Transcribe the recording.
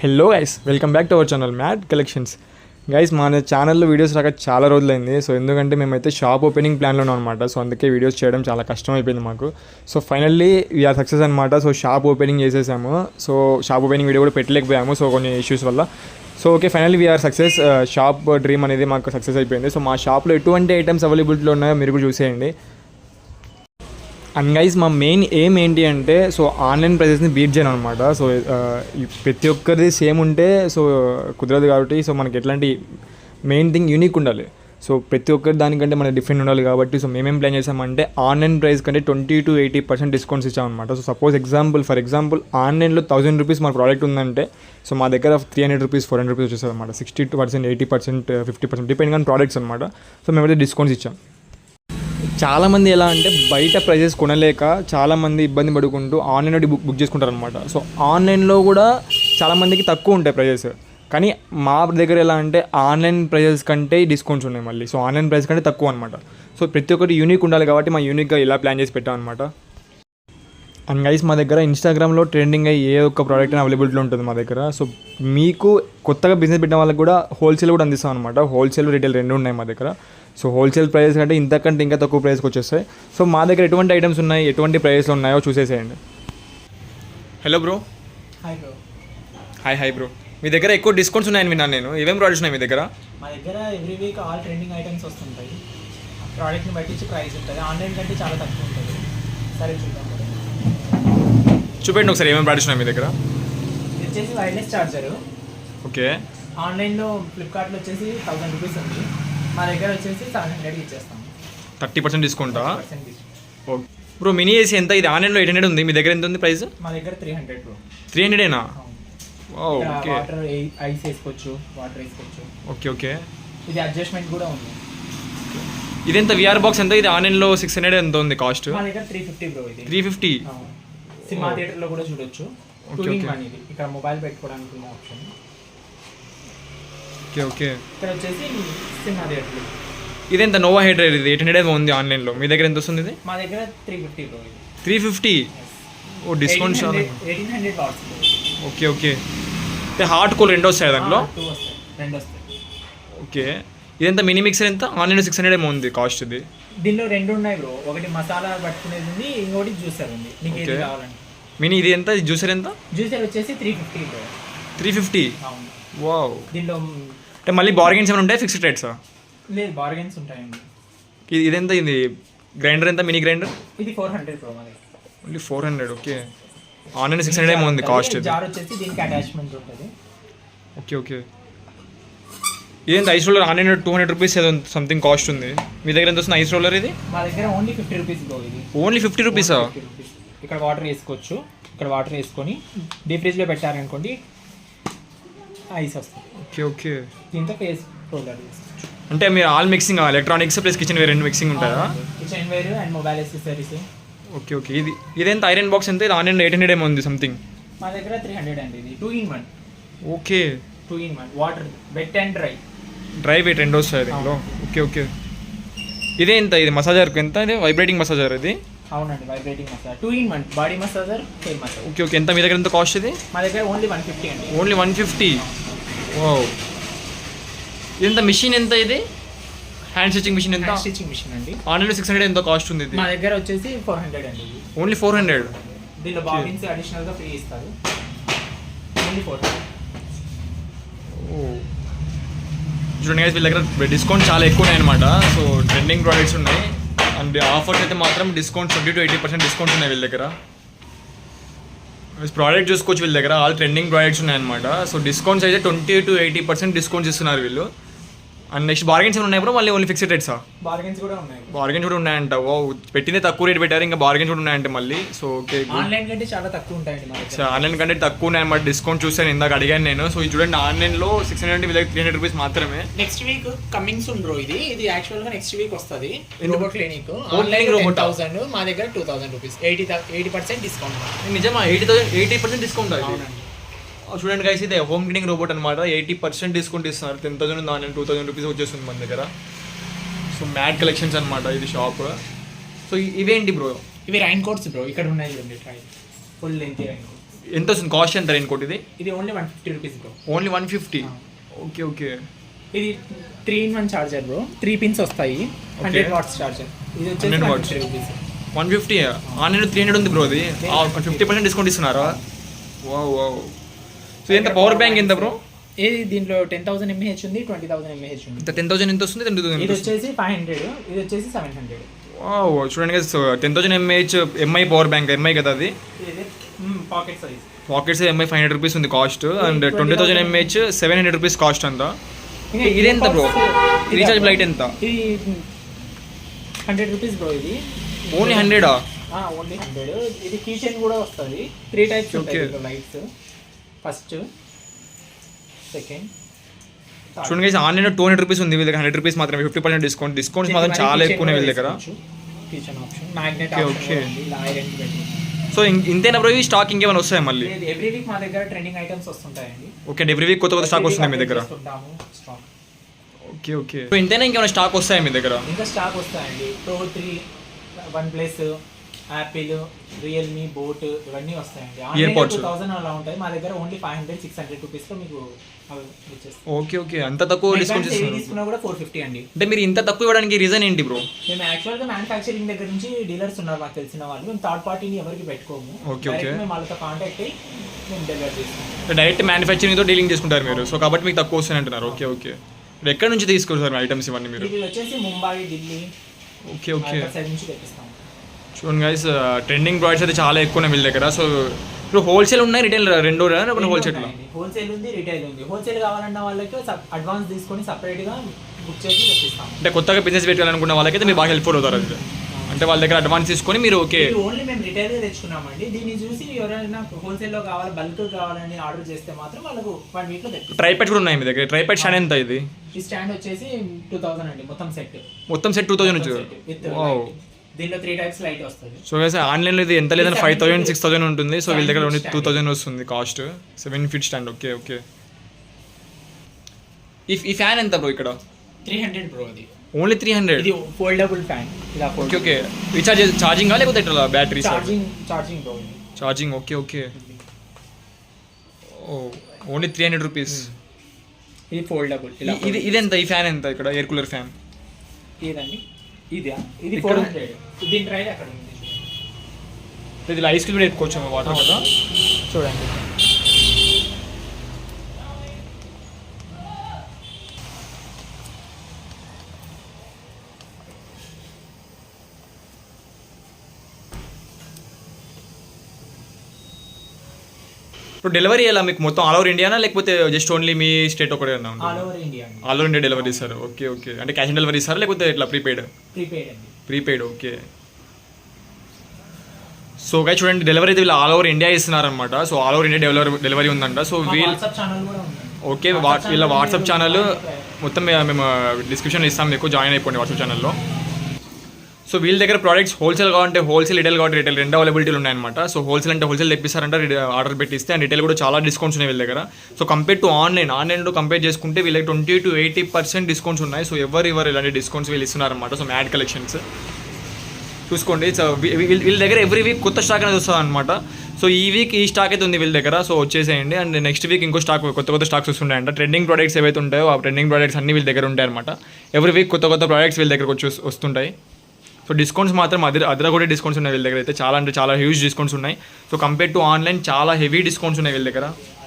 Hello guys welcome back to our channel mat collections guys మన ఛానల్లో videos రాక చాలా రోజులైంది. సో ఎందుకంటే మేమైతే షాప్ ఓపెనింగ్ ప్లాన్లో ఉన్నాం అనమాట సో అందుకే వీడియోస్ చేయడం చాలా కష్టం అయిపోయింది మాకు so finally we are success అనమాట సో షాప్ ఓపెనింగ్ చేసేసాము. సో షాప్ ఓపెనింగ్ వీడియో కూడా పెట్టలేకపోయాము. సో కొన్ని ఇష్యూస్ వల్ల. So okay finally we are success shop dream అనేది మాకు సక్సెస్ అయిపోయింది. సో మా షాప్లో ఎటువంటి ఐటమ్స్ అవైలబిలిటీలో ఉన్నాయో మీరు కూడా చూసేయండి. అండ్ గైస్ మా మెయిన్ ఎయిమ్ ఏంటి అంటే సో ఆన్లైన్ ప్రైజెస్ని బీట్ చేయను అనమాట సో uh, ప్రతి ఒక్కరిది సేమ్ ఉంటే సో కుదరదు కాబట్టి సో మనకి ఎట్లాంటి మెయిన్ థింగ్ యూనిక్ ఉండాలి. సో ప్రతి ఒక్కరి దానికంటే మనకి డిఫరెంట్ ఉండాలి కాబట్టి సో మేమేం ప్లాన్ చేసామంటే ఆన్లైన్ ప్రైస్ కంటే twenty to eighty percent discounts ఇచ్చామన్నమాట so suppose example for example ఆన్లైన్లో థౌసండ్ రూపీస్ మన ప్రోడక్ట్ ఉందంటే సో మా దగ్గర three hundred rupees four hundred rupees వచ్చేసారు అనమాట sixty two percent eighty percent fifty percent depend on products అనమాట so మేమైతే discounts ఇచ్చాం. చాలామంది ఎలా అంటే బయట ప్రైజెస్ కొనలేక చాలామంది ఇబ్బంది పడుకుంటూ ఆన్లైన్లో బుక్ బుక్ చేసుకుంటారు అనమాట సో ఆన్లైన్లో కూడా చాలామందికి తక్కువ ఉంటాయి ప్రైజెస్. కానీ మా దగ్గర ఎలా అంటే ఆన్లైన్ ప్రైజెస్ కంటే డిస్కౌంట్స్ ఉన్నాయి మళ్ళీ. సో ఆన్లైన్ ప్రైస్ కంటే తక్కువ అనమాట సో ప్రతి ఒక్కటి యూనిక్ ఉండాలి కాబట్టి మా యూనిక్గా ఇలా ప్లాన్ చేసి పెట్టాం అనమాట అండ్ గైస్ మా దగ్గర ఇన్స్టాగ్రామ్లో ట్రెండింగ్ అయ్యి ఏ ఒక్క ప్రోడక్ట్ అయినా అవైలబిలిటీ ఉంటుంది మా దగ్గర. సో మీకు కొత్తగా బిజినెస్ పెట్టిన వాళ్ళకి కూడా హోల్సేల్ కూడా అందిస్తాం అనమాట హోల్సేల్ రీటైల్ రెండు ఉన్నాయి మా దగ్గర. సో హోల్సేల్ ప్రైస్ కంటే ఇంతకంటే ఇంకా తక్కువ ప్రైస్కి వచ్చేస్తాయి. సో మా దగ్గర ఎటువంటి ఐటమ్స్ ఉన్నాయి ఎటువంటి ప్రైస్లో ఉన్నాయో చూసేసేయండి. Hello bro hi bro hi hi bro మీ దగ్గర ఎక్కువ డిస్కౌంట్స్ ఉన్నాయని విన్నాను నేను. ఏమేమి ప్రోడక్ట్స్ ఉన్నాయి మీ దగ్గర? మా దగ్గర every week all trending items వస్తుంటాయి. ప్రోడక్ట్ని బట్టి ప్రైస్ ఉంటుంది. ఆన్లైన్ కంటే చాలా తక్కువ ఉంటుంది. సరే చూద్దాం. చూపెండి ఒకసారి ఏమేమి ప్రోడక్ట్స్ ఉన్నాయి మీ దగ్గర? ఇది వచ్చేసి వైర్లెస్ చార్జరు ఓకే. ఆన్లైన్లో ఫ్లిప్కార్ట్లో వచ్చేసి థౌసండ్ రూపీస్ ఉంది. మా దగ్గర వచ్చేసి సెవెన్ హండ్రెడ్కి ఇచ్చేస్తాం. థర్టీ పర్సెంట్ డిస్కౌంటా? ఓకే. బ్రో మినీ ఏసీ ఎంత? ఇది ఆన్లైన్లో ఎయిట్ హండ్రెడ్ ఉంది. మీ దగ్గర ఎంత ఉంది ప్రైస్? మా దగ్గర త్రీ హండ్రెడ్ బ్రో త్రీ హండ్రెడేనా ఓకే. వాటర్ ఐస్ వేసుకోవచ్చు వాటర్ వేసుకోవచ్చు. Okay okay. ఇది అడ్జస్ట్మెంట్ కూడా ఉంది. ఇదెంత? విఆర్ బాక్స్ ఎంత? ఇది ఆన్లైన్లో సిక్స్ హండ్రెడ్ ఎంత ఉంది కాస్ట్ మా దగ్గర త్రీ ఫిఫ్టీ బ్రో ఇది. Three fifty. సినిమా థియేటర్లో కూడా చూడొచ్చు. Two Okay, in okay. One ఇది ఇక్కడ మొబైల్ పెట్టుకోవడానికి ఉన్న ఆప్షన్ ఓకే ఓకే. ఇక్కడ వచ్చేసి సినిమా థియేటర్ ఇదెంత నోవా హెడ్రైడ్ ఇది? ఎయిట్ హండ్రెడ్ ఉంది ఆన్లైన్లో. మీ దగ్గర ఎంత వస్తుంది ఇది? మా దగ్గర త్రీ ఫిఫ్టీ ఇది. త్రీ ఫిఫ్టీ ఓ డిస్కౌంట్ చాలా. Eighteen hundred okay okay. అంటే హాట్ కూల్ రెండు వస్తాయి దాంట్లో? రెండు వస్తాయి. ఓకే. ఇదెంత మినీ మిక్సర్ ఎంత? ఆన్లైన్లో సిక్స్ హండ్రెడ్ ఏమో ఉంది కాస్ట్ ఇది. దీనిలో రెండు ఉన్నాయి బ్రో ఒకటి మసాలా పట్టుకునేది ఉంది ఇంకోటి జ్యూసర్ ఉంది. నీకు ఏది. కావాలంటే. మినీ ఇది ఎంత? జ్యూసర్ ఎంత? జ్యూసర్ వచ్చేసి three fifty three fifty wow దీనిలో అంటే మళ్ళీ బార్గెన్స్ ఏమైనా ఉంటాయి? ఫిక్స్డ్ రేట్సా లేదు బార్గెన్స్ ఉంటాయండి. ఇది ఇదెంత ఇది? గ్రైండర్ ఎంత? మినీ గ్రైండర్ ఇది ఫోర్ హండ్రెడ్ దగ్గర only four hundred okay online six hundred ఏమో ఉంది కాస్ట్ జార్ వచ్చేసి దీనికి అటాచ్మెంట్ ఉంటుంది. Okay okay ఇదేంత ice roller online two hundred rupees ఏదో సంథింగ్ కాస్ట్ ఉంది. మీ దగ్గర ఎంత వస్తుంది ఐస్ రోలర్ ఇది? మా దగ్గర only fifty rupees only fifty రూపీసా 50 rupees. ఇక్కడ వాటర్ వేసుకోవచ్చు. ఇక్కడ వాటర్ వేసుకొని డీప్ ఫ్రిడ్జ్లో పెట్టారనుకోండి ఐస్ వస్తుంది. Okay okay. దీంతో ఫేస్ అంటే మీరు all mixing electronics plus kitchenware రెండు మిక్సింగ్ ఉంటుందా? Kitchenware and mobile accessories okay okay. ఇది ఇదేంత ఐరన్ బాక్స్ ఎంత? ఇది ఆన్లైన్ ఎయిట్ హండ్రెడ్ ఏమో ఉంది సంథింగ్ మా దగ్గర త్రీ హండ్రెడ్ అండి ఇది. Two in one okay. Two in one water wet and dry dry weight రెండు దీంట్లో. Okay okay. ఇదే ఎంత ఇది మసాజర్కి ఎంత? ఇది వైబ్రేటింగ్ మసాజర్ ఇది? అవునండి vibrating massage two in one body massager hair massage okay okay ఎంత మీ దగ్గర ఎంత కాస్ట్ ఇది? మా దగ్గర ఓన్లీ వన్ ఫిఫ్టీ అండి. ఓన్లీ వన్ ఫిఫ్టీ ఓ ఇదంత మిషన్ ఎంత ఇది? హ్యాండ్ స్టిచ్చింగ్ మిషన్ ఎంత? స్టిచింగ్ మిషన్ అండి. ఆన్లైన్లో సిక్స్ హండ్రెడ్ ఎంత కాస్ట్ ఉంది ఇది. మా దగ్గర వచ్చేసి ఫోర్ హండ్రెడ్ అండి ఓన్లీ ఫోర్ హండ్రెడ్ దీనిలో బాబిన్స్ అడిషనల్గా ఫ్రీ ఇస్తారు. ఓన్లీ ఫోర్ హండ్రెడ్ చూడండి వీళ్ళ దగ్గర డిస్కౌంట్ చాలా ఎక్కువ ఉన్నాయి అనమాట సో ట్రెండింగ్ ప్రోడక్ట్స్ ఉన్నాయి. అండ్ ఆఫర్స్ అయితే మాత్రం discount twenty to eighty percent discount ఉన్నాయి వీళ్ళ దగ్గర. ప్రోడక్ట్ చూసుకోవచ్చు వీళ్ళ దగ్గర. ఆల్ ట్రెండింగ్ ప్రోడక్ట్స్ ఉన్నాయన్నమాట. సో డిస్కౌంట్స్ అయితే twenty to eighty percent discounts ఇస్తున్నారు వీళ్ళు. అండ్ నెక్స్ట్ బార్గెన్స్ ఏమైనా ఉన్నాయి బ్రో మళ్ళీ ఓన్లీ ఫిక్స్డ్ రేట్సా బార్గెన్స్ కూడా ఉన్నాయి. బార్గెన్స్ కూడా ఉన్నాయంట. ఓ పెట్టిందే తక్కువ రేట్ పెట్టారు. ఇంకా బార్గెన్స్ కూడా ఉన్నాయంట మళ్ళీ. సో ఓకే ఆన్లైన్ కంటే చాలా తక్కువ ఉంటాయండి ఆన్లైన్ కంటే తక్కువ ఉన్నాయి అన్నమాట డిస్కౌంట్ చూసాను ఇందాక అడిగాను నేను. సో ఇది చూడండి ఆన్లైన్లో సిక్స్ హండ్రెడ్ వీళ్ళకి త్రీ హండ్రెడ్ రూపీస్ మాత్రమే. Next week coming soon bro ఇది. ఇది యాక్చువల్గా నెక్స్ట్ వీక్ వస్తుంది. ఎందుకు? Robo clinic online robot? Thousand మా దగ్గర two thousand rupees eighty eighty percent discount నిజమా? Eighty thousand eighty percent discount అవునండి. చూడండి గైస్ ఇది హోమ్ క్లీనింగ్ రోబోట్ అనమాట ఎయిటీ పర్సెంట్ డిస్కౌంట్ ఇస్తున్నారు. టెన్ థౌసండ్ దాని టూ థౌసండ్ రూపీస్ వచ్చేస్తుంది మన దగ్గర. సో మ్యాట్ కలెక్షన్స్ అనమాట ఇది షాప్ సో ఇవేంటి బ్రో ఇవి రైన్ కోట్స్ బ్రో ఇక్కడ ఉన్నాయి చూడండి ట్రై ఫుల్ లెంత్ రైన్ ఎంత వస్తుంది? కాస్ట్ ఎంత రెయిన్ కోట్ ఇది ఇది only one fifty rupees bro only one fifty okay okay ఇది three in one charger bro three pins వస్తాయి. హండ్రెడ్ వాట్స్ ఇది వచ్చేసి 100 one watts. Fifty rupees one fifty online three hundred ఉంది bro అది fifty percent discount ఇస్తున్నారా? వా వా so ఎంత పవర్ బ్యాంక్ ఎంత బ్రో ఇది దీంట్లో టెన్ థౌసండ్ ఎంఏహెచ్ ఉంది ట్వంటీ థౌసండ్ ఎంఏహెచ్ ఉంది. టెన్ థౌసండ్ ఎంత వస్తుంది ఇది థౌసండ్ వచ్చేసి ఫైవ్ హండ్రెడ్ ఇది వచ్చేసి సెవెన్ హండ్రెడ్ చూడండి so ten thousand mAh Mi power bank Mi కదా అది? ఇది pocket size pockets Mi five hundred rupees ఉంది cost and twenty thousand mAh seven hundred rupees cost అంతా ఇదెంత బ్రో రీఛార్జ్ లైట్ ఎంత ఇది హండ్రెడ్ రూపీస్ బ్రో ఇది ఓన్లీ హండ్రెడా ఓన్లీ హండ్రెడ్ ఇది. కీచెన్ కూడా వస్తుంది. త్రీ టైప్స్ ఉంటాయి. లైట్స్ ఫస్ట్ సెకండ్ చూడండి guys, online two hundred rupees ఉంది వీళ్ళ దగ్గర హండ్రెడ్ రూపీస్ మాత్రమే ఫిఫ్టీ పర్సెంట్ డిస్కౌంట్ డిస్కౌంట్స్ మాత్రం చాలా ఎక్కువ ఉన్నాయి వీళ్ళ దగ్గర. కిచెన్ ఆప్షన్ మ్యాగ్నెట్ పెట్టి సో ఇంతేనా బ్రో ఇవి స్టాక్ ఇంకేమైనా వస్తాయి మళ్ళీ? ఎవ్రీ వీక్ మా దగ్గర ట్రెండింగ్ ఐటమ్స్ వస్తుంటాయండి. ఓకే ఎవ్రీ వీక్ కొత్త కొత్త స్టాక్ వస్తున్నాయి మీ దగ్గర. ఓకే ఓకే సో ఇంతేనా ఇంకేమైనా స్టాక్ వస్తాయి మీ దగ్గర? ఇంకా స్టాక్ వస్తాయండి. Pro three OnePlus Apple Realme Boat ఇవన్నీ వస్తాయండి. Earpods. టూ థౌసండ్ అలా ఉంటాయి. మా దగ్గర only five hundred six hundred రూపీస్లో మీకు ఓకే ఓకే అంత తక్కువ డిస్కౌంట్ తీసుకున్నా కూడా ఫోర్ ఫిఫ్టీ అండి. అంటే మీరు ఇంత తక్కువ ఇవ్వడానికి రీజన్ ఏంటి బ్రో మేము యాక్చువల్గా మ్యానుఫాక్చరింగ్ దగ్గర నుంచి డీలర్స్ ఉన్నారు మాకు తెలిసిన వాళ్ళు. మేము థర్డ్ పార్టీని ఎవరికి పెట్టుకోము. Okay. Direct మేము వాళ్ళతో కాంటాక్ట్ అయ్యి మేము డెలివర్ చేస్తాం. డైరెక్ట్ మ్యానుఫ్యాక్చరింగ్తో డీలింగ్ చేసుకుంటారు మీరు. సో కాబట్టి మీకు తక్కువ వస్తాయి అంటున్నారు. ఓకే ఓకే ఎక్కడి నుంచి తీసుకొస్తారు ఐటమ్స్ ఇవన్నీ మీరు? వచ్చేసి Mumbai Delhi okay okay side నుంచి తెప్పిస్తాం. చూడండి గైస్ ట్రెండింగ్ ప్రోడక్ట్స్ అయితే చాలా ఎక్కువ ఉన్నాయి వీళ్ళ దగ్గర. సో ఇప్పుడు హోల్సేల్ ఉన్నాయి రిటైల్ రెండు హోల్సేల్ హోల్సేల్ ఉంది రిటైల్ ఉంది. హోల్సేల్ కావాలన్న వాళ్ళకి అడ్వాన్స్ తీసుకొని సపరేట్గా బుక్ చేసి తెప్పిస్తాం. అంటే కొత్తగా బిజినెస్ పెట్టాలనుకున్న వాళ్ళకైతే మీరు బాగా హెల్ప్ఫుల్ అవుతారు అది అంటే వాళ్ళ దగ్గర అడ్వాన్స్ తీసుకొని మీరు ఓకే. ఓన్లీ మేము రిటైల్ తెచ్చుకున్నామండి. దీన్ని చూసి ఎవరైనా హోల్సేల్లో కావాలి బల్క్ కావాలని ఆర్డర్ చేస్తే మాత్రం వాళ్ళకు వన్ వీక్లో తెప్పిస్తాం. ట్రైపెట్ కూడా ఉన్నాయి మీ దగ్గర. ట్రైపెట్ స్టాండ్ ఎంత ఇది? ఈ స్టాండ్ వచ్చేసి టూ థౌసండ్ అండి మొత్తం సెట్ మొత్తం సెట్ టూ థౌసండ్ విత్ దీనిలో త్రీ టైప్స్ లైట్ వస్తుంది. సో గైస్ ఆన్లైన్లో ఇది ఎంత లేదని ఫైవ్ థౌసండ్ సిక్స్ థౌసండ్ ఉంటుంది. సో వీళ్ళ దగ్గర ఓన్లీ టూ థౌసండ్ వస్తుంది cost seven feet stand okay okay ఈ ఫ్యాన్ ఎంత బ్రో ఇక్కడ? త్రీ హండ్రెడ్ బ్రో అది. ఓన్లీ త్రీ హండ్రెడ్ ఇది ఫోల్డబుల్ ఫ్యాన్ ఇలా ఓకే ఓకే రీఛార్జ్ ఛార్జింగ్ లేకపోతే ఇట్లా battery charging charging bro charging okay okay ఓ ఓన్లీ త్రీ హండ్రెడ్ రూపీస్ ఇది foldable ఇలా ఇది ఇది ఎంత ఈ ఫ్యాన్ ఎంత ఇక్కడ? ఎయిర్ కూలర్ ఫ్యాన్ ఇదండి. ఇది. Four hundred. దీని ప్రైస్ అక్కడ ఉంది? ఇది ఐస్ క్రీమ్ పెట్టుకోవచ్చు వాటర్ కదా చూడండి. ఇప్పుడు డెలివరీ ఎలా మీకు మొత్తం ఆల్ ఓవర్ ఇండియానా? లేకపోతే జస్ట్ ఓన్లీ మీ స్టేట్ ఒకటే all over India all over India delivery ఇస్తారు. Okay okay. అంటే క్యాష్ ఆన్ డెలివరీ ఇస్తారా? లేకపోతే ఇట్లా prepaid prepaid prepaid okay. So గా చూడండి డెలివరీ అయితే వీళ్ళు all over India ఇస్తున్నారనమాట so all over India delivery delivery ఉందంట. సో ఉంది. ఓకే వీళ్ళ వాట్సాప్ ఛానల్ మొత్తం మేము డిస్క్రిప్షన్లో ఇస్తాం. మీకు జాయిన్ అయిపోండి వాట్సాప్ ఛానల్లో సో వీళ్ళ దగ్గర ప్రోడక్ట్స్ హోల్సేల్ కావాలంటే హోల్సేల్ రిటైల్ కాబట్టి రిటైల్ రెండు అవైలబిలిటీలు ఉన్నాయన్నమాట. సో హోల్సేల్ అంటే హోల్సేల్ తెప్పిస్తారంటే ఆర్డర్ పెట్టిస్తే అండ్ రిటైల్ కూడా చాలా డిస్కౌంట్స్ ఉన్నాయి వీళ్ళ దగ్గర. సో కంపేర్ టు ఆన్లైన్ ఆన్లైన్లో కంపేర్ చేసుకుంటే వీళ్ళకి twenty to eighty percent discounts ఉన్నాయి. సో ఎవరు ఎవరు ఇలాంటి డిస్కౌంట్స్ వీళ్ళు ఇస్తున్నారన్నమాట. సో మ్యాడ్ కలెక్షన్స్ చూసుకోండి సో వీళ్ళ దగ్గర ఎవ్రీ వీక్ కొత్త స్టాక్ అనేది వస్తుంది అనమాట సో ఈ వీక్ ఈ స్టాక్ అయితే ఉంది వీళ్ళ దగ్గర. సో వచ్చేసేయండి. అండ్ నెక్స్ట్ వీక్ ఇంకో స్టాక్ కొత్త కొత్త స్టాక్స్ వస్తుంటాయంట. ట్రెండింగ్ ప్రోడక్ట్స్ ఏవైతే ఉంటాయో ఆ ట్రెండింగ్ ప్రోడక్ట్స్ అన్ని వీళ్ళ దగ్గర ఉంటాయి అనమాట ఎవ్రీ వీక్ కొత్త కొత్త ప్రోడక్ట్స్ వీళ్ళ దగ్గరకు వచ్చి వస్తుంటాయి. సో డిస్కౌంట్స్ మాత్రం అదర్ అదర్ కూడా డిస్కౌంట్స్ ఉన్నాయి వీళ్ళ దగ్గర అయితే. చాలా అంటే చాలా హ్యూజ్ డిస్కౌంట్స్ ఉన్నాయి. సో కంపేర్ టు ఆన్లైన్ చాలా హెవీ డిస్కౌంట్స్ ఉన్నాయి వీళ్ళ దగ్గర.